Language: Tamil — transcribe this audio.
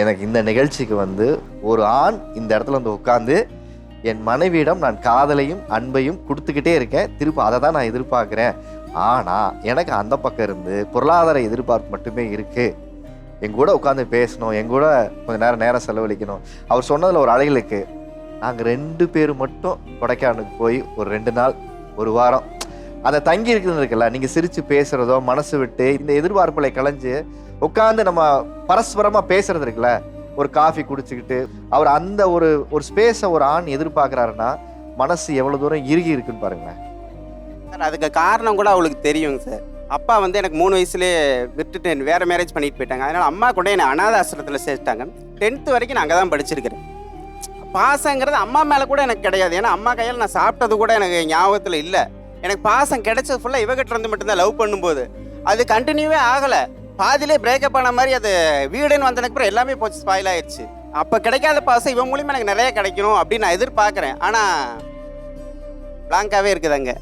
எனக்கு இந்த நிகழ்ச்சிக்கு வந்து ஒரு ஆண் இந்த இடத்துல வந்து உட்காந்து என் மனைவியிடம் நான் காதலையும் அன்பையும் கொடுத்துக்கிட்டே இருக்கேன். திரும்ப அதை தான் நான் எதிர்பார்க்குறேன். ஆனால் எனக்கு அந்த பக்கம் இருந்து பொருளாதார எதிர்பார்ப்பு மட்டுமே இருக்குது என் கூட உட்காந்து பேசணும் என் கூட கொஞ்சம் நேரம் நேரம் செலவழிக்கணும். அவர் சொன்னதில் ஒரு அழகு நாங்கள் ரெண்டு பேர் மட்டும் கொடைக்கானலுக்கு போய் ஒரு ரெண்டு நாள் ஒரு வாரம் அதை தங்கி இருக்கிறது இருக்குல்ல நீங்கள் சிரித்து பேசுகிறதோ மனசு விட்டு இந்த எதிர்பார்ப்புகளை களைஞ்சு உட்காந்து நம்ம பரஸ்பரமாக பேசுறது இருக்குல்ல ஒரு காஃபி குடிச்சுக்கிட்டு அவர் அந்த ஒரு ஒரு ஸ்பேஸை ஒரு ஆண் எதிர்பார்க்குறாருன்னா மனசு எவ்வளோ தூரம் இறுகி இருக்குன்னு பாருங்களேன். சார் அதுக்கு காரணம் கூட அவளுக்கு தெரியுங்க சார். அப்பா வந்து எனக்கு மூணு வயசுலேயே விட்டுட்டு வேற மேரேஜ் பண்ணிட்டு போயிட்டாங்க. அதனால அம்மா கூட என்னை அனாத ஆசிரமத்தில் சேர்த்தாங்க டென்த்து வரைக்கும் நான் அங்கே தான் படிச்சிருக்கிறேன் பாசங்கிறது அம்மா மேலே கூட எனக்கு கிடையாது. ஏன்னா அம்மா கையால் நான் சாப்பிட்டது கூட எனக்கு ஞாபகத்தில் இல்லை. எனக்கு பாசம் கிடைச்சது ஃபுல்லாக இவகிட்ட இருந்து மட்டும்தான் லவ் பண்ணும்போது. அது கண்டினியூவே ஆகலை. பாதியிலே பிரேக்கப் ஆன மாதிரி அது வீடுன்னு வந்ததுக்கு அப்புறம் எல்லாமே போச்சு ஸ்பாயில் ஆயிடுச்சு அப்போ கிடைக்காத பாசம் இவன் மூலியமாக எனக்கு நிறைய கிடைக்கணும் அப்படின்னு நான் எதிர்பார்க்குறேன். ஆனால் பிளாங்காகவே இருக்குதுங்க